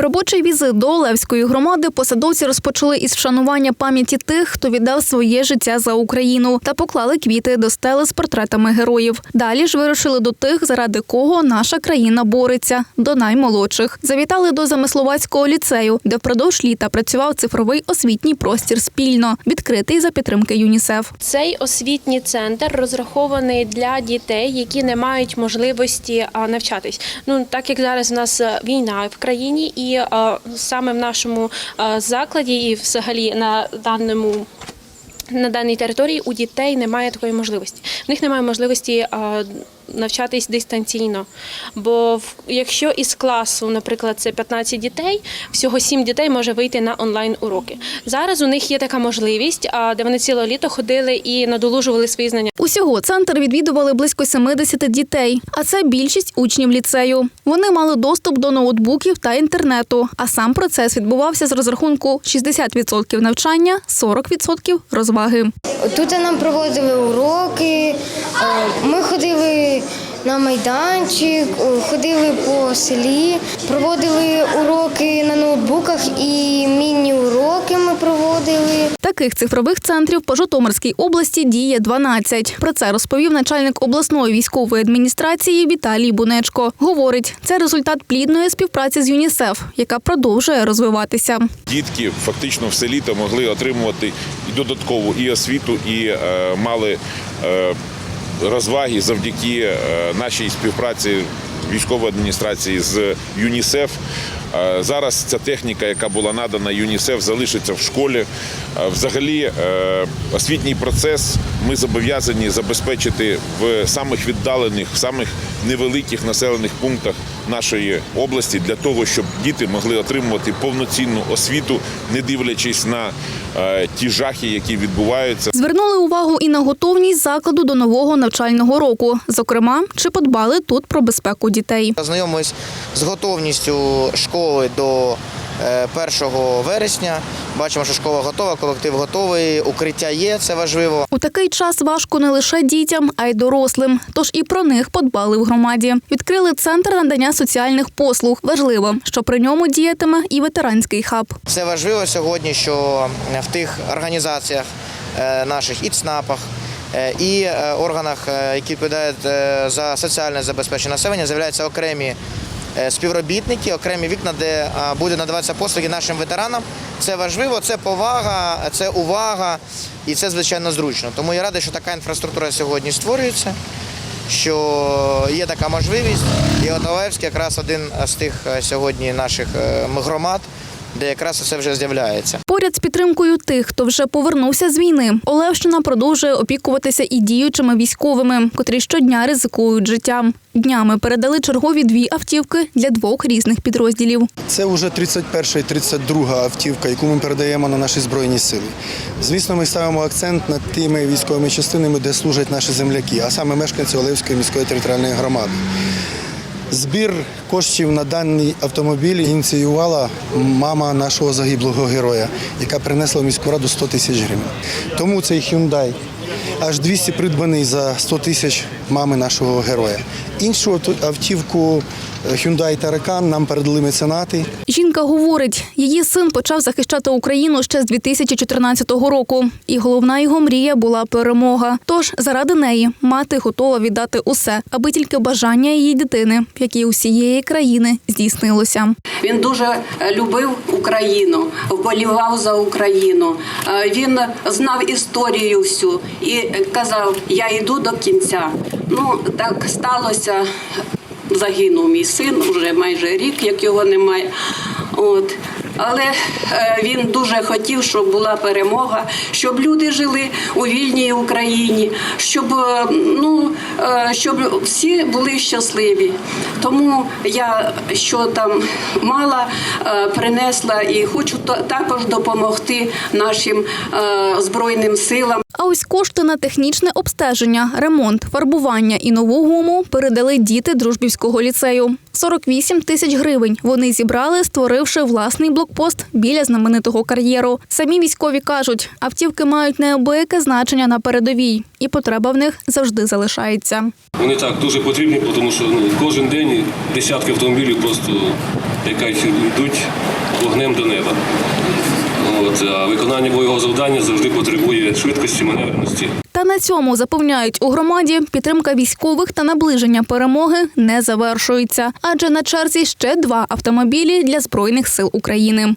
Робочий візит до Олевської громади посадовці розпочали із вшанування пам'яті тих, хто віддав своє життя за Україну, та поклали квіти до стели з портретами героїв. Далі ж вирушили до тих, заради кого наша країна бореться, до наймолодших. Завітали до Замисловацького ліцею, де впродовж літа працював цифровий освітній простір спільно, відкритий за підтримки ЮНІСЕФ. Цей освітній центр розрахований для дітей, які не мають можливості навчатись. Ну так як зараз у нас е, війна в країні, і саме в нашому закладі, і взагалі на даному. На даній території у дітей немає такої можливості. В них немає можливості навчатись дистанційно. Бо якщо із класу, наприклад, це 15 дітей, всього 7 дітей може вийти на онлайн уроки. Зараз у них є така можливість, а, де вони ціле літо ходили і надолужували свої знання. Усього центр відвідували близько 70 дітей, а це більшість учнів ліцею. Вони мали доступ до ноутбуків та інтернету. А сам процес відбувався з розрахунку 60% навчання, 40% розваги. Тут нам проводили уроки, е, ми ходили на майданчик, е, ходили по селі, проводили уроки на ноутбуках і міні-уроки ми проводили. Таких цифрових центрів по Житомирській області діє 12. Про це розповів начальник обласної військової адміністрації Віталій Бунечко. Говорить, це результат плідної співпраці з ЮНІСЕФ, яка продовжує розвиватися. дітки фактично все літо могли отримувати і додаткову і освіту, і е, мали е, розваги завдяки е, нашій співпраці військової адміністрації з ЮНІСЕФ. Зараз ця техніка, яка була надана ЮНІСЕФ, залишиться в школі. Взагалі, е, освітній процес ми зобов'язані забезпечити в самих віддалених, в самих невеликих населених пунктах нашої області для того, щоб діти могли отримувати повноцінну освіту, не дивлячись на е, ті жахи, які відбуваються. Звернули увагу і на готовність закладу до нового навчального року. Зокрема, чи подбали тут про безпеку дітей. Ознайомились з готовністю школи до е, 1 вересня. Бачимо, що школа готова, колектив готовий, укриття є, це важливо. У такий час важко не лише дітям, а й дорослим. Тож і про них подбали в громаді. Відкрили центр надання соціальних послуг. Важливо, що при ньому діятиме і ветеранський хаб. Це важливо сьогодні, що в тих організаціях е, наших і ЦНАПах, е, і е, органах, е, які відповідають е, за соціальне забезпечення населення, з'являються окремі е, співробітники, окремі вікна, де будуть буде надаватися послуги нашим ветеранам. Це важливо, це повага, це увага і це звичайно зручно. Тому я радий, що така інфраструктура сьогодні створюється. Що є така можливість, і от якраз один з тих е, сьогодні наших е, громад, де якраз це вже з'являється. Поряд з підтримкою тих, хто вже повернувся з війни, Олевщина продовжує опікуватися і діючими військовими, котрі щодня ризикують життям. Днями передали чергові дві автівки для двох різних підрозділів. Це вже 31 і 32 автівка, яку ми передаємо на наші збройні сили. Звісно, ми ставимо акцент над тими військовими частинами, де служать наші земляки, а саме мешканці Олевської міської територіальної громади. Збір коштів на даний автомобіль ініціювала мама нашого загиблого героя, яка принесла в міську раду 100 тисяч гривень. Тому цей Hyundai аж 200 придбаний за 100 тисяч мами нашого героя. Іншу автівку Hyundai Таракан нам передали меценати. Жінка говорить, її син почав захищати Україну ще з 2014 року, і головна його мрія була перемога. Тож заради неї мати готова віддати усе, аби тільки бажання її дитини, як і усієї країни, здійснилося. Він дуже е, любив Україну, вболівав за Україну. Е, Він знав історію всю і казав: Я йду до кінця. Ну так сталося. Загинув мій син уже майже рік, як його немає. От. Але е, він дуже хотів, щоб була перемога, щоб люди жили у вільній Україні, щоб, е, ну, е, щоб всі були щасливі. Тому я що там мала, принесла і хочу також допомогти нашим збройним силам. А ось кошти на технічне обстеження, ремонт, фарбування і нову гуму передали діти дружбівського ліцею. 48 тисяч гривень вони зібрали, створивши власний блокпост біля знаменитого кар'єру. Самі військові кажуть, автівки мають неабияке значення на передовій, і потреба в них завжди залишається. Вони так дуже потрібні, тому що ну, кожен день десятки автомобілів просто якась йдуть вогнем до неба. От, а виконання бойового завдання завжди потребує швидкості, маневреності. Та на цьому запевняють у громаді, підтримка військових та наближення перемоги не завершується, адже на черзі ще два автомобілі для збройних сил України.